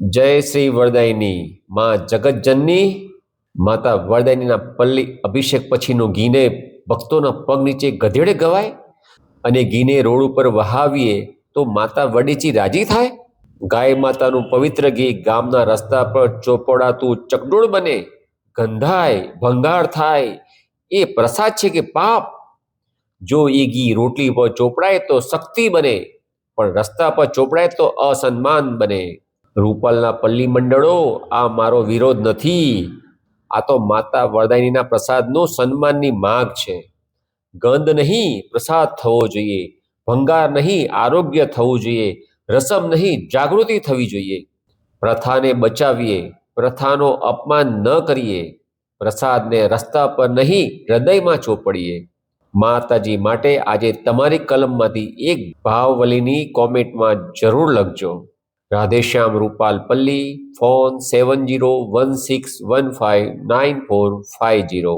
જય શ્રી વરદાયની માં જગતજનની માતા વરદાયનીના પલ્લી અભિષેક પછીનું ઘીને ભક્તોના પગ નીચે ગધેડે ગવાય અને ઘીને રોડ ઉપર વહાવીએ તો માતા વડીચી રાજી થાય? ગાય માતાનું પવિત્ર ઘી ગામના રસ્તા પર ચોપડાતું ચકડોળ બને, ગંધાય, ભંગાર થાય. એ પ્રસાદ છે કે પાપ? જો એ ઘી રોટલી પર ચોપડાય તો શક્તિ બને, પણ રસ્તા પર ચોપડાય તો અસન્માન બને. રૂપાલના પલ્લી મંડળો, આ મારો વિરોધ નથી. આ તો માતા વરદાયનીના પ્રસાદનો સન્માનની માગ છે. ગંધ નહીં, પ્રસાદ થવો જોઈએ. ભંગાર નહીં, આરોગ્ય થવું જોઈએ. રસમ નહીં, જાગૃતિ થવી જોઈએ. પ્રથાને બચાવીએ, પ્રથાનો અપમાન ન કરીએ. પ્રસાદને રસ્તા પર નહીં, હૃદયમાં ચોપડીએ. માતાજી માટે આજે તમારી કલમમાંથી એક ભાવવલીની કોમેન્ટમાં જરૂર લખજો. Radheshyam Rupal Palli phone seven zero one six one five nine four five zero